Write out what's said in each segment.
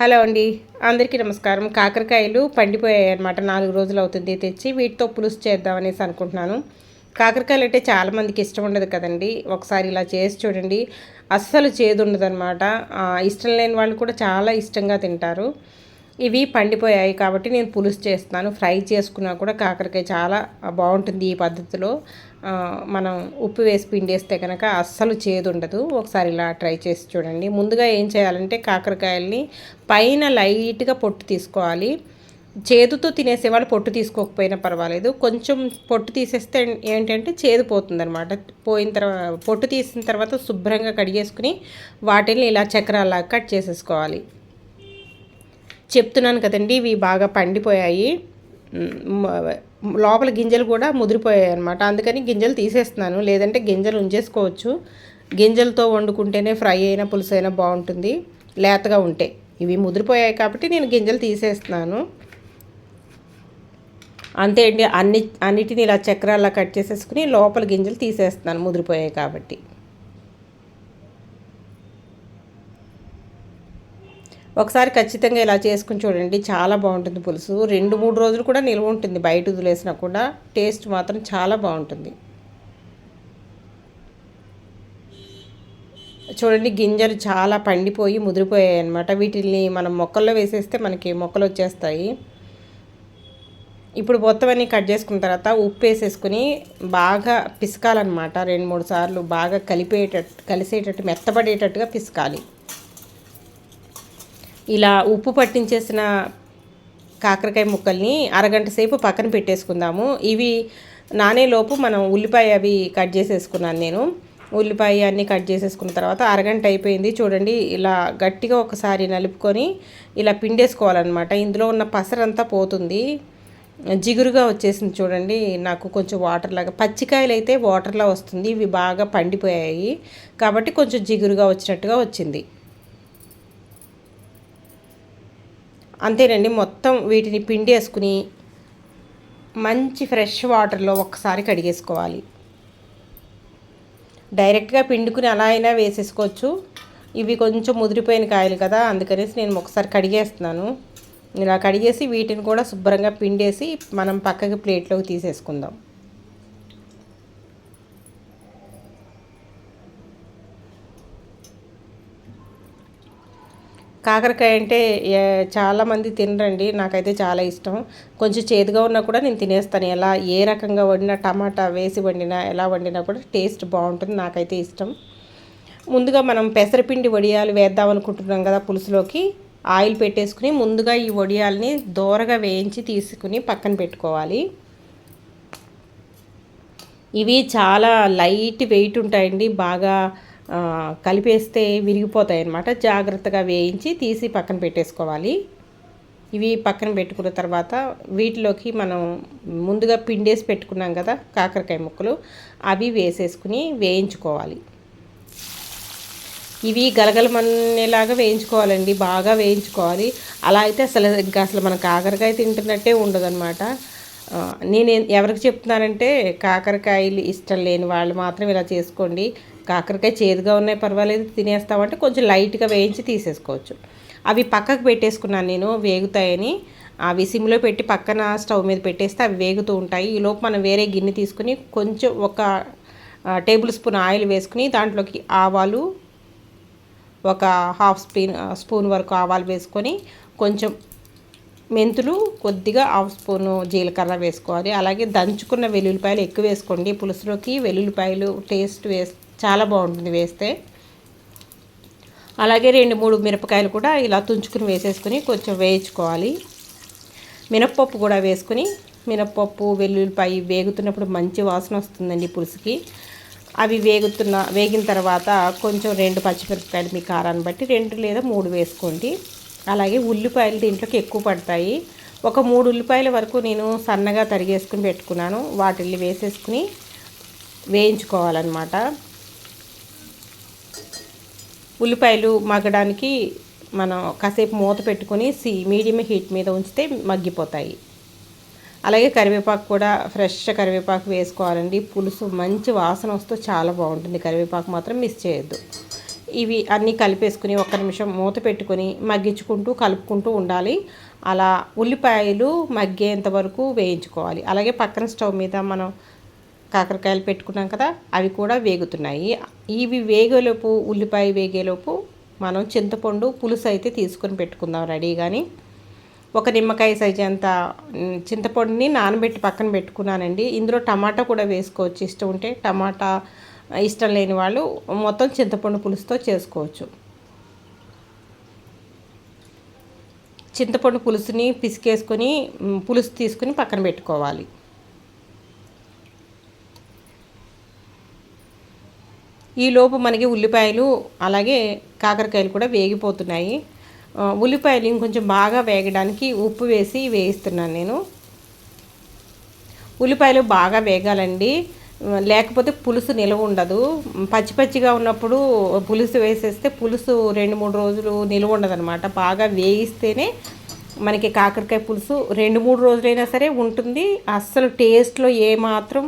Hello అండి. అందరికీ నమస్కారం. కాకరకాయలు పండిపోయాయి అనమాట నాలుగు రోజులు అవుతుంది తెచ్చి వీటితో పులుసు చేద్దామనేసి అనుకుంటున్నాను. కాకరకాయలు అంటే చాలామందికి ఇష్టం ఉండదు కదండి. ఒకసారి ఇలా చేసి చూడండి. అస్సలు చేదు ఉండదు అనమాట ఇష్టం లేని వాళ్ళు కూడా చాలా ఇష్టంగా తింటారు. ఇవి పండిపోయాయి కాబట్టి నేను పులుసు చేస్తున్నాను ఫ్రై చేసుకున్నా కూడా కాకరకాయ చాలా బాగుంటుంది ఈ పద్ధతిలో. మనం ఉప్పు వేసి పిండేస్తే కనుక అస్సలు చేదు ఉండదు ఒకసారి ఇలా ట్రై చేసి చూడండి. ముందుగా ఏం చేయాలంటే కాకరకాయల్ని పైన లైట్గా పొట్టు తీసుకోవాలి. చేదుతో తినేసేవాళ్ళు పొట్టు తీసుకోకపోయినా పర్వాలేదు. కొంచెం పొట్టు తీసేస్తే ఏంటంటే చేదు పోతుందనమాట పోయిన తర్వాత పొట్టు తీసిన తర్వాత శుభ్రంగా కడిగేసుకుని వాటిని ఇలా చక్రాల్లాగా కట్ చేసేసుకోవాలి. చెప్తున్నాను కదండి ఇవి బాగా పండిపోయాయి. లోపల గింజలు కూడా ముదిరిపోయాయి అనమాట అందుకని గింజలు తీసేస్తున్నాను. లేదంటే గింజలు ఉంచేసుకోవచ్చు. గింజలతో వండుకుంటేనే ఫ్రై అయినా పులుసు అయినా బాగుంటుంది. లేతగా ఉంటే. ఇవి ముదిరిపోయాయి కాబట్టి నేను గింజలు తీసేస్తున్నాను. అంతే అండి. అన్ని అన్నిటిని ఇలా చక్రాల్లో కట్ చేసేసుకుని లోపల గింజలు తీసేస్తున్నాను ముదిరిపోయాయి కాబట్టి. ఒకసారి ఖచ్చితంగా ఇలా చేసుకుని చూడండి. చాలా బాగుంటుంది పులుసు. రెండు మూడు రోజులు కూడా నిల్వ ఉంటుంది. బయట వదిలేసినా కూడా టేస్ట్ మాత్రం చాలా బాగుంటుంది. చూడండి గింజలు చాలా పండిపోయి ముదిరిపోయాయి అనమాట వీటిని మనం మొక్కల్లో వేసేస్తే మనకి మొక్కలు వచ్చేస్తాయి. ఇప్పుడు మొత్తం అన్నీ కట్ చేసుకున్న తర్వాత ఉప్పు వేసేసుకుని బాగా పిసకాలన్నమాట. రెండు మూడు సార్లు బాగా కలిపేటట్టు కలిసేటట్టు మెత్తపడేటట్టుగా పిసకాలి. ఇలా ఉప్పు పట్టించేసిన కాకరకాయ ముక్కల్ని అరగంట సేపు పక్కన పెట్టేసుకుందాము. ఇవి నానేలోపు మనం ఉల్లిపాయ అవి కట్ చేసేసుకున్నాను నేను. ఉల్లిపాయ అన్నీ కట్ చేసేసుకున్న తర్వాత అరగంట అయిపోయింది. చూడండి ఇలా గట్టిగా ఒకసారి నలుపుకొని ఇలా పిండేసుకోవాలన్నమాట. ఇందులో ఉన్న పసరంతా పోతుంది. జిగురుగా వచ్చేసింది చూడండి నాకు కొంచెం వాటర్ లాగా. పచ్చికాయలు అయితే వాటర్లా వస్తుంది. ఇవి బాగా పండిపోయాయి. కాబట్టి కొంచెం జిగురుగా వచ్చినట్టుగా వచ్చింది. అంతేనండి మొత్తం వీటిని పిండి వేసుకుని మంచి ఫ్రెష్ వాటర్లో ఒక్కసారి కడిగేసుకోవాలి. డైరెక్ట్గా పిండుకుని అలా అయినా వేసేసుకోవచ్చు. ఇవి కొంచెం ముదిరిపోయిన కాయలు కదా అందుకనేసి నేను ఒకసారి కడిగేస్తున్నాను. ఇలా కడిగేసి వీటిని కూడా శుభ్రంగా పిండేసి మనం పక్కకి ప్లేట్లోకి తీసేసుకుందాం. కాకరకాయ అంటే చాలామంది తినరండి. నాకైతే చాలా ఇష్టం. కొంచెం చేదుగా ఉన్నా కూడా నేను తినేస్తాను. ఎలా ఏ రకంగా వండినా టమాటా వేసి వండినా ఎలా వండినా కూడా టేస్ట్ బాగుంటుంది. నాకైతే ఇష్టం. ముందుగా మనం పెసరపిండి వడియాలు వేద్దాం అనుకుంటున్నాం కదా పులుసులోకి. ఆయిల్ పెట్టేసుకుని ముందుగా ఈ వడియాల్ని దోరగా వేయించి తీసుకుని పక్కన పెట్టుకోవాలి. ఇవి చాలా లైట్ వెయిట్ ఉంటాయండి. బాగా కలిపేస్తే విరిగిపోతాయి అన్నమాట జాగ్రత్తగా వేయించి తీసి పక్కన పెట్టేసుకోవాలి. ఇవి పక్కన పెట్టుకున్న తర్వాత వీటిలోకి మనం ముందుగా పిండేసి పెట్టుకున్నాం కదా కాకరకాయ ముక్కలు అవి వేసేసుకుని వేయించుకోవాలి. ఇవి గలగలమనేలాగా వేయించుకోవాలండి బాగా వేయించుకోవాలి. అలా అయితే అసలు ఇంకా అసలు మన కాకరకాయ తింటున్నట్టే ఉండదన్నమాట. నేను ఎవరికి చెప్తున్నానంటే కాకరకాయలు ఇష్టం లేని వాళ్ళు మాత్రం ఇలా చేసుకోండి. కాకరకాయ చేదుగా ఉన్నాయి పర్వాలేదు తినేస్తామంటే కొంచెం లైట్గా వేయించి తీసేసుకోవచ్చు. అవి పక్కకు పెట్టేసుకున్నాను నేను వేగుతాయని. అవి సిమ్లో పెట్టి పక్కన స్టవ్ మీద పెట్టేస్తే అవి వేగుతూ ఉంటాయి. ఈలోపు మనం వేరే గిన్నె తీసుకుని కొంచెం ఒక టేబుల్ స్పూన్ ఆయిల్ వేసుకుని దాంట్లోకి ఆవాలు ఒక హాఫ్ స్పూన్ స్పూన్ వరకు ఆవాలు వేసుకొని కొంచెం మెంతులు కొద్దిగా హాఫ్ స్పూను జీలకర్ర వేసుకోవాలి. అలాగే దంచుకున్న వెల్లుల్లిపాయలు ఎక్కువ వేసుకోండి. పులుసులోకి వెల్లుల్లిపాయలు టేస్ట్ వేస్ చాలా బాగుంటుంది వేస్తే. అలాగే రెండు మూడు మిరపకాయలు కూడా ఇలా తుంచుకుని వేసేసుకుని కొంచెం వేయించుకోవాలి. మినప్పప్పు కూడా వేసుకుని మినప్పప్పు వెల్లుల్లిపాయ వేగుతున్నప్పుడు మంచి వాసన వస్తుందండి పులుసుకి. అవి వేగుతున్న వేగిన తర్వాత కొంచెం రెండు పచ్చిమిరపకాయలు మీ కారాన్ని బట్టి రెండు లేదా మూడు వేసుకోండి. అలాగే ఉల్లిపాయలు దీంట్లోకి ఎక్కువ పడతాయి. ఒక మూడు ఉల్లిపాయల వరకు నేను సన్నగా తరిగేసుకుని పెట్టుకున్నాను. వాటిని వేసేసుకుని వేయించుకోవాలన్నమాట. ఉల్లిపాయలు మగ్గడానికి మనం కాసేపు మూత పెట్టుకొని సి మీడియం హీట్ మీద ఉంచితే మగ్గిపోతాయి. అలాగే కరివేపాకు కూడా ఫ్రెష్ కరివేపాకు వేసుకోవాలండి. పులుసు మంచి వాసన వస్తూ చాలా బాగుంటుంది. కరివేపాకు మాత్రం మిస్ చేయొద్దు. ఇవి అన్నీ కలిపేసుకుని ఒక్క నిమిషం మూత పెట్టుకొని మగ్గించుకుంటూ కలుపుకుంటూ ఉండాలి. అలా ఉల్లిపాయలు మగ్గేంత వరకు వేయించుకోవాలి. అలాగే పక్కన స్టవ్ మీద మనం కాకరకాయలు పెట్టుకున్నాం కదా అవి కూడా వేగుతున్నాయి. ఇవి వేగేలోపు ఉల్లిపాయ వేగేలోపు మనం చింతపండు పులుసు అయితే తీసుకొని పెట్టుకుందాం రెడీ కానీ ఒక నిమ్మకాయ సైజు అంత చింతపండుని నానబెట్టి పక్కన పెట్టుకున్నానండి. ఇందులో టమాటా కూడా వేసుకోవచ్చు. ఇష్టం ఉంటే టమాటా ఇష్టం లేని వాళ్ళు మొత్తం చింతపండు పులుసుతో చేసుకోవచ్చు. చింతపండు పులుసుని పిసికేసుకొని పులుసు తీసుకుని పక్కన పెట్టుకోవాలి. ఈలోపు మనకి ఉల్లిపాయలు అలాగే కాకరకాయలు కూడా వేగిపోతున్నాయి. ఉల్లిపాయలు ఇంకొంచెం బాగా వేగడానికి ఉప్పు వేసి వేయిస్తున్నాను నేను. ఉల్లిపాయలు బాగా వేగాలండి. లేకపోతే పులుసు నిలవ ఉండదు. పచ్చి పచ్చిగా ఉన్నప్పుడు పులుసు వేసేస్తే పులుసు రెండు మూడు రోజులు నిలవ ఉండదన్నమాట. బాగా వేయిస్తేనే మనకి కాకరకాయ పులుసు రెండు మూడు రోజులైనా సరే ఉంటుంది. అస్సలు టేస్ట్లో ఏమాత్రం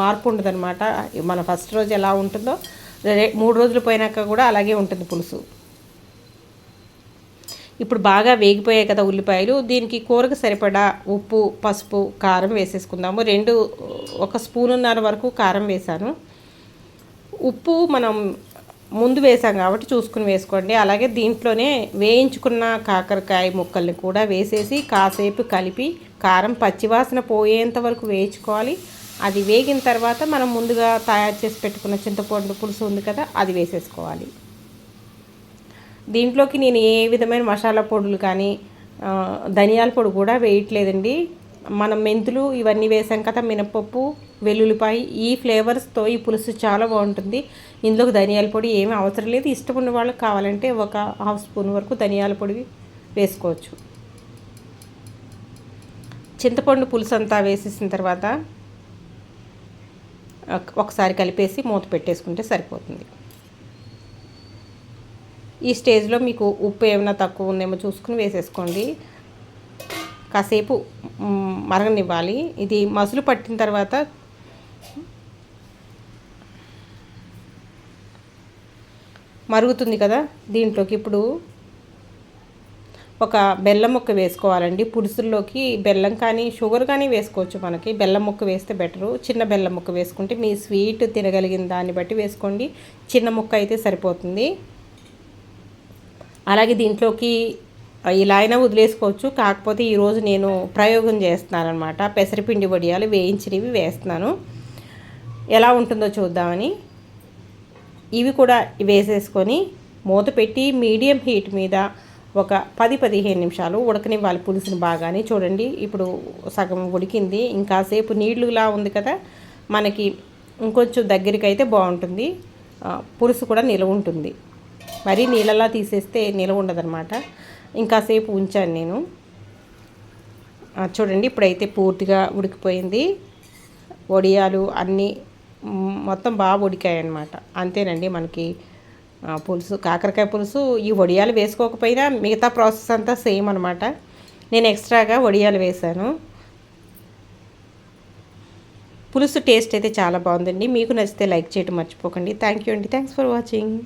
మార్పు ఉండదనమాట మన ఫస్ట్ రోజు ఎలా ఉంటుందో మూడు రోజులు పోయినాక కూడా అలాగే ఉంటుంది పులుసు. ఇప్పుడు బాగా వేగిపోయాయి కదా ఉల్లిపాయలు. దీనికి కూరకు సరిపడా ఉప్పు పసుపు కారం వేసేసుకుందాము. రెండు ఒక స్పూనున్నర వరకు కారం వేసాను ఉప్పు మనం ముందు వేసాం కాబట్టి చూసుకుని వేసుకోండి. అలాగే దీంట్లోనే వేయించుకున్న కాకరకాయ ముక్కల్ని కూడా వేసేసి కాసేపు కలిపి కారం పచ్చివాసన పోయేంత వరకు వేయించుకోవాలి. అది వేగిన తర్వాత మనం ముందుగా తయారు చేసి పెట్టుకున్న చింతపండు పులుసు ఉంది కదా అది వేసేసుకోవాలి. దీంట్లోకి నేను ఏ విధమైన మసాలా పొడులు కానీ ధనియాల పొడి కూడా వేయట్లేదండి. మనం మెంతులు ఇవన్నీ వేసాం కదా మినపప్పు వెల్లుల్లిపాయ ఈ ఫ్లేవర్స్తో ఈ పులుసు చాలా బాగుంటుంది. ఇందులోకి ధనియాల పొడి ఏమీ అవసరం లేదు. ఇష్టం ఉన్న వాళ్ళకి కావాలంటే ఒక హాఫ్ స్పూన్ వరకు ధనియాల పొడి వేసుకోవచ్చు. చింతపండు పులుసు అంతా వేసేసిన తర్వాత ఒకసారి కలిపేసి మూత పెట్టేసుకుంటే సరిపోతుంది. ఈ స్టేజ్లో మీకు ఉప్పు ఏమైనా తక్కువ ఉందేమో చూసుకుని వేసేసుకోండి. కాసేపు మరగనివ్వాలి. ఇది మసులు పట్టిన తర్వాత మరుగుతుంది కదా దీంట్లోకి. ఇప్పుడు ఒక బెల్లం ముక్క వేసుకోవాలండి. పులుసుల్లోకి బెల్లం కానీ షుగర్ కానీ వేసుకోవచ్చు మనకి. బెల్లం ముక్క వేస్తే బెటరు. చిన్న బెల్లం ముక్క వేసుకుంటే మీ స్వీట్ తినగలిగిన దాన్ని బట్టి వేసుకోండి. చిన్న ముక్క అయితే సరిపోతుంది. అలాగే దీంట్లోకి ఇలా అయినా వదిలేసుకోవచ్చు. కాకపోతే ఈరోజు నేను ప్రయోగం చేస్తున్నాను అనమాట పెసరపిండి వడియాలు వేయించినవి వేస్తున్నాను. ఎలా ఉంటుందో చూద్దామని. ఇవి కూడా వేసేసుకొని మూత పెట్టి మీడియం హీట్ మీద ఒక పది పదిహేను నిమిషాలు ఉడకనివ్వాలి పులుసుని బాగానే. చూడండి ఇప్పుడు సగం ఉడికింది. ఇంకాసేపు నీళ్ళులా ఉంది కదా మనకి ఇంకొంచెం దగ్గరికి అయితే బాగుంటుంది పులుసు కూడా నిలవ ఉంటుంది. మరీ నీళ్ళలా తీసేస్తే నిలవ ఉండదన్నమాట. ఇంకాసేపు ఉంచాను నేను. చూడండి ఇప్పుడైతే పూర్తిగా ఉడికిపోయింది. వడియాలు అన్నీ మొత్తం బాగా ఉడికాయన్నమాట. అంతేనండి మనకి పులుసు కాకరకాయ పులుసు ఈ వడియాలు వేసుకోకపోయినా మిగతా ప్రాసెస్ అంతా సేమ్ అనమాట నేను ఎక్స్ట్రాగా వడియాలు వేశాను. పులుసు టేస్ట్ అయితే చాలా బాగుందండి. మీకు నచ్చితే లైక్ చేయడం మర్చిపోకండి. థ్యాంక్ యూ అండి. Thanks for watching